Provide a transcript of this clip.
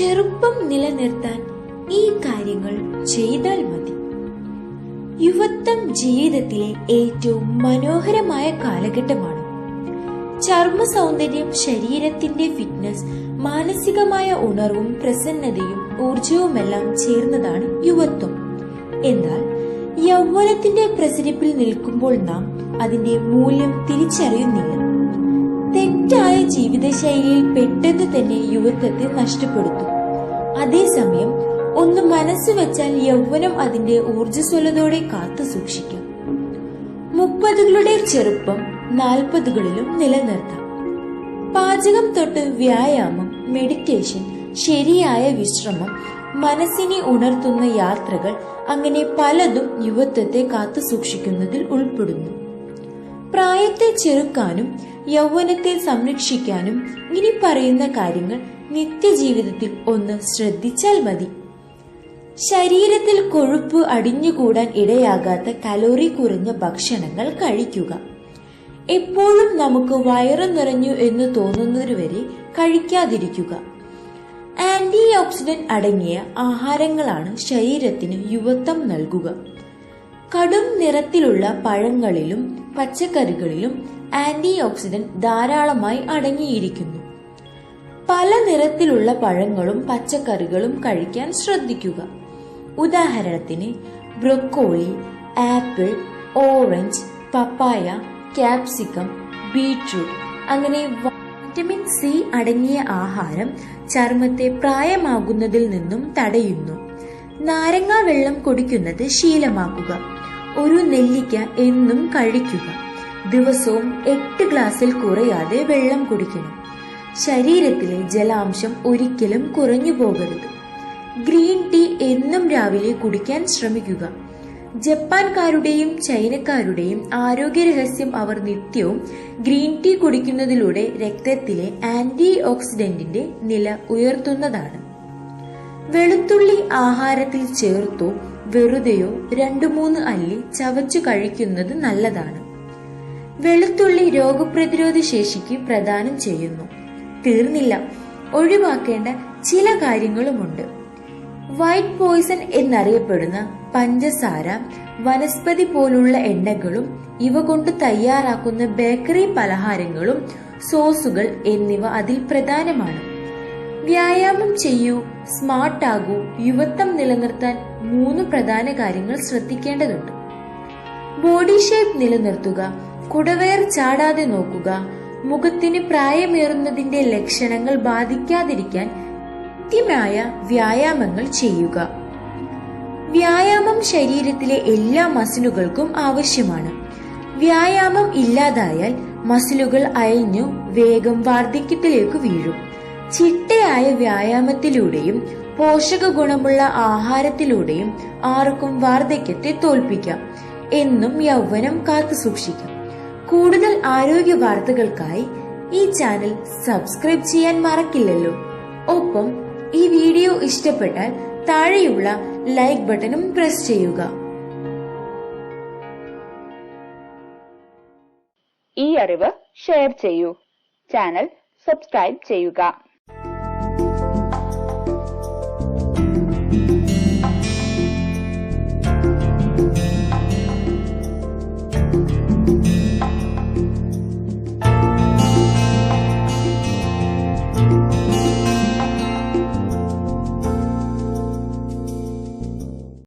ചെറുപ്പം നിലനിർത്താൻ ഈ കാര്യങ്ങൾ ചെയ്താൽ മതി. യുവത്വം ജീവിതത്തിലെ ഏറ്റവും മനോഹരമായ കാലഘട്ടമാണ്. ചർമ്മ സൗന്ദര്യം ശരീരത്തിന്റെ ഫിറ്റ്നസ് മാനസികമായ ഉണർവും പ്രസന്നതയും ഊർജവുമെല്ലാം ചേർന്നതാണ് യുവത്വം. എന്നാൽ യൗവനത്തിന്റെ പ്രസരിപ്പിൽ നിൽക്കുമ്പോൾ നാം അതിന്റെ മൂല്യം തിരിച്ചറിയുന്നില്ല. തെറ്റായ ജീവിതശൈലിയിൽ പെട്ടെന്ന് തന്നെ യുവത്വത്തെ നഷ്ടപ്പെടുത്തും. അതേസമയം ഒന്ന് മനസ്സ് വെച്ചാൽ യൗവനം അതിന്റെ ഊർജസ്വലതയോടെ കാത്തു സൂക്ഷിക്കും. മുപ്പതുകളുടെ ചെറുപ്പം നാൽപ്പതുകളിലും നിലനിർത്താം. പാചകം തൊട്ട് വ്യായാമം മെഡിറ്റേഷൻ ശരിയായ വിശ്രമം മനസ്സിനെ ഉണർത്തുന്ന യാത്രകൾ അങ്ങനെ പലതും യുവത്വത്തെ കാത്തു സൂക്ഷിക്കുന്നതിൽ ഉൾപ്പെടുന്നു. പ്രായത്തെ ചെറുക്കാനും യൗവനത്തെ സംരക്ഷിക്കാനും ഇനി പറയുന്ന കാര്യങ്ങൾ നിത്യജീവിതത്തിൽ ഒന്ന് ശ്രദ്ധിച്ചാൽ മതി. ശരീരത്തിൽ കൊഴുപ്പ് അടിഞ്ഞുകൂടാൻ ഇടയാകാത്ത കലോറി കുറഞ്ഞ ഭക്ഷണങ്ങൾ കഴിക്കുക. എപ്പോഴും നമുക്ക് വയറ് നിറഞ്ഞു എന്ന് തോന്നുന്നതുവരെ കഴിക്കാതിരിക്കുക. ആന്റി ഓക്സിഡന്റ് അടങ്ങിയ ആഹാരങ്ങളാണ് ശരീരത്തിന് യുവത്വം നൽകുക. കടും നിറത്തിലുള്ള പഴങ്ങളിലും പച്ചക്കറികളിലും ആന്റി ഓക്സിഡന്റ് ധാരാളമായി അടങ്ങിയിരിക്കുന്നു. പല നിറത്തിലുള്ള പഴങ്ങളും പച്ചക്കറികളും കഴിക്കാൻ ശ്രദ്ധിക്കുക. ഉദാഹരണത്തിന് broccoli apple orange papaya capsicum beetroot അങ്ങനെ വൈറ്റമിൻ സി അടങ്ങിയ ആഹാരം ചർമ്മത്തെ പ്രായമാകുന്നതിൽ നിന്നും തടയുന്നു. നാരങ്ങാ വെള്ളം കുടിക്കുന്നത് ശീലമാക്കുക. ഒരു നെല്ലിക്ക എന്നും കഴിക്കുക. ദിവസവും എട്ട് ഗ്ലാസ്സിൽ കുറയാതെ വെള്ളം കുടിക്കണം. ശരീരത്തിലെ ജലാംശം ഒരിക്കലും കുറഞ്ഞു പോകരുത്. ഗ്രീൻ ടീ എന്നും രാവിലെ കുടിക്കാൻ ശ്രമിക്കുക. ജപ്പാൻകാരുടെയും ചൈനക്കാരുടെയും ആരോഗ്യ രഹസ്യം അവർ നിത്യവും ഗ്രീൻ ടീ കുടിക്കുന്നതിലൂടെ രക്തത്തിലെ ആന്റി ഓക്സിഡന്റിന്റെ നില ഉയർത്തുന്നതാണ്. വെളുത്തുള്ളി ആഹാരത്തിൽ ചേർത്തോ വെറുതെയോ രണ്ടു മൂന്ന് അല്ലി ചവച്ചു കഴിക്കുന്നത് നല്ലതാണ്. വെളുത്തുള്ളി രോഗപ്രതിരോധ ശേഷിക്ക് പ്രദാനം ചെയ്യുന്നു. തീർന്നില്ല. ഒഴിവാക്കേണ്ട ചില കാര്യങ്ങളുമുണ്ട്. വൈറ്റ് പോയിസൺ എന്നറിയപ്പെടുന്ന പഞ്ചസാര വനസ്പതി പോലുള്ള എണ്ണകളും ഇവ കൊണ്ട് തയ്യാറാക്കുന്ന ബേക്കറി പലഹാരങ്ങളും സോസുകൾ എന്നിവ അതിൽ പ്രധാനമാണ്. വ്യായാമം ചെയ്യൂ സ്മാർട്ട് ആകൂ യുവത്വം നിലനിർത്താൻ മൂന്ന് പ്രധാന കാര്യങ്ങൾ ശ്രദ്ധിക്കേണ്ടതുണ്ട്. ബോഡി ഷേപ്പ് നിലനിർത്തുക കുടവയർ ചാടാതെ നോക്കുക മുഖത്തിന് പ്രായമേറുന്നതിന്റെ ലക്ഷണങ്ങൾ ബാധിക്കാതിരിക്കാൻ കൃത്യമായ വ്യായാമങ്ങൾ ചെയ്യുക. വ്യായാമം ശരീരത്തിലെ എല്ലാ മസിലുകൾക്കും ആവശ്യമാണ്. വ്യായാമം ഇല്ലാതായാൽ മസിലുകൾ അയഞ്ഞു വേഗം വാർദ്ധക്യത്തിലേക്ക് വീഴും. ചിട്ടയായ വ്യായാമത്തിലൂടെയും പോഷക ഗുണമുള്ള ആഹാരത്തിലൂടെയും ആർക്കും വാർദ്ധക്യത്തെ തോൽപ്പിക്കാം. എന്നും യൗവനം കാത്തു സൂക്ഷിക്കാം. കൂടുതൽ ആരോഗ്യ വാർത്തകൾക്കായി ഈ ചാനൽ സബ്സ്ക്രൈബ് ചെയ്യാൻ മറക്കില്ലല്ലോ. ഒപ്പം ഈ വീഡിയോ ഇഷ്ടപ്പെട്ടാൽ താഴെയുള്ള ലൈക്ക് ബട്ടണും പ്രസ് ചെയ്യുക. ഈ അറിവ് ഷെയർ ചെയ്യൂ. ചാനൽ സബ്സ്ക്രൈബ് ചെയ്യുക.